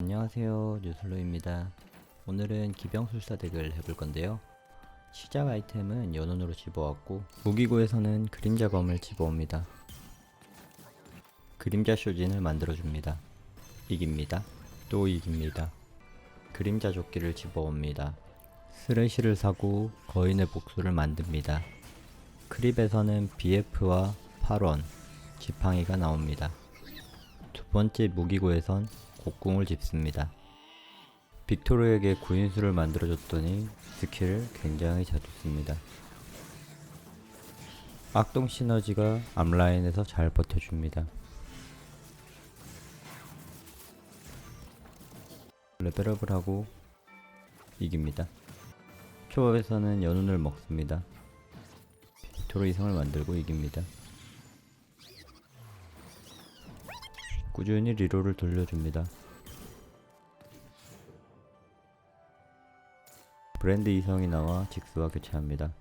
안녕하세요 뉴슬로입니다. 오늘은 기병술사 덱을 해볼 건데요. 시작 아이템은 연운으로 집어왔고 무기고에서는 그림자 검을 집어옵니다. 그림자 쇼진을 만들어줍니다. 이깁니다. 또 이깁니다. 그림자 조끼를 집어옵니다. 쓰레쉬를 사고 거인의 복수를 만듭니다. 크립에서는 BF와 8원 지팡이가 나옵니다. 두 번째 무기고에선 곡궁을 집습니다. 빅토르에게 구인수를 만들어줬더니 스킬을 굉장히 잘 줬습니다. 악동 시너지가 앞라인에서 잘 버텨줍니다. 레벨업을 하고 이깁니다. 초밥에서는 연운을 먹습니다. 빅토르 이성을 만들고 이깁니다. 꾸준히 리로를 돌려줍니다. 브랜드 이성이 나와 직스와 교체합니다.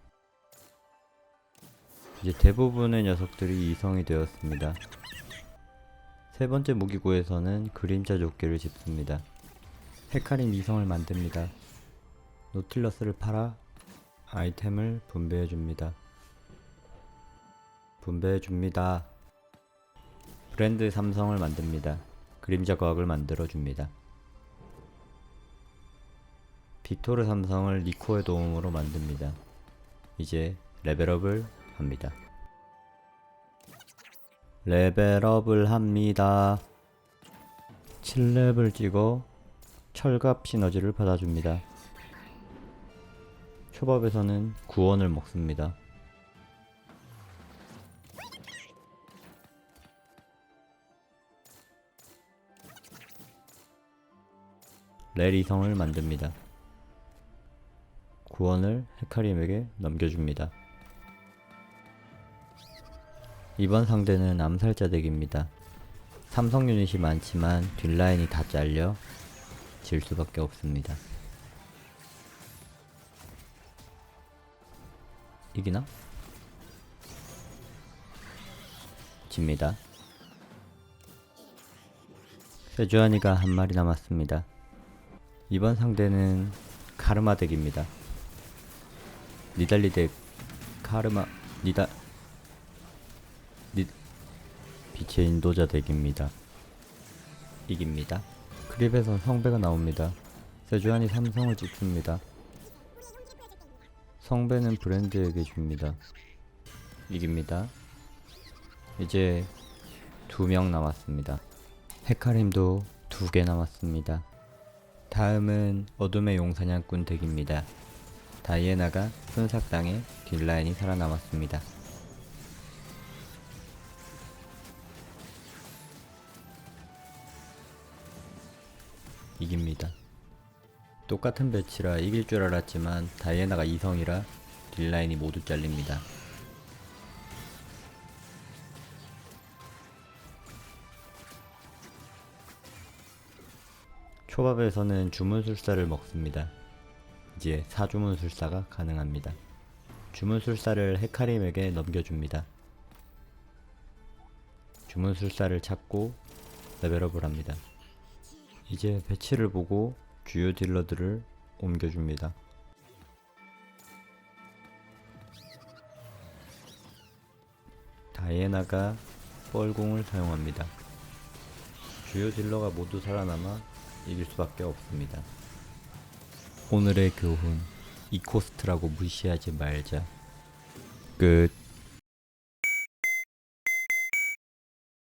이제 대부분의 녀석들이 이성이 되었습니다. 세 번째 무기고에서는 그림자 조끼를 집습니다. 헤카림 이성을 만듭니다. 노틸러스를 팔아 아이템을 분배해줍니다. 분배해줍니다. 브랜드 삼성을 만듭니다. 그림자 과학을 만들어 줍니다. 빅토르 삼성을 니코의 도움으로 만듭니다. 이제 레벨업을 합니다. 레벨업을 합니다. 7렙을 찍어 철갑 시너지를 받아줍니다. 초밥에서는 구원을 먹습니다. 레리성을 만듭니다. 구원을 헤카림에게 넘겨줍니다. 이번 상대는 암살자 덱입니다. 삼성 유닛이 많지만 뒷라인이 다 잘려 질 수밖에 없습니다. 이기나? 집니다. 세주안이가 한 마리 남았습니다. 이번 상대는 카르마 덱입니다. 니달리 덱 카르마 니다 니 빛의 인도자 덱입니다. 이깁니다. 크립에선 성배가 나옵니다. 세주안이 삼성을 찍습니다. 성배는 브랜드에게 줍니다. 이깁니다. 이제 두 명 남았습니다. 헤카림도 두 개 남았습니다. 다음은 어둠의 용사냥꾼 덱입니다. 다이애나가 순삭당해 딜라인이 살아남았습니다. 이깁니다. 똑같은 배치라 이길 줄 알았지만 다이애나가 이성이라 딜라인이 모두 잘립니다. 초밥에서는 주문술사를 먹습니다. 이제 사주문술사가 가능합니다. 주문술사를 헤카림에게 넘겨줍니다. 주문술사를 찾고 레벨업을 합니다. 이제 배치를 보고 주요 딜러들을 옮겨줍니다. 다이애나가 뻘공을 사용합니다. 주요 딜러가 모두 살아남아 이길 수밖에 없습니다. 오늘의 교훈 이코스트라고 무시하지 말자. 끝.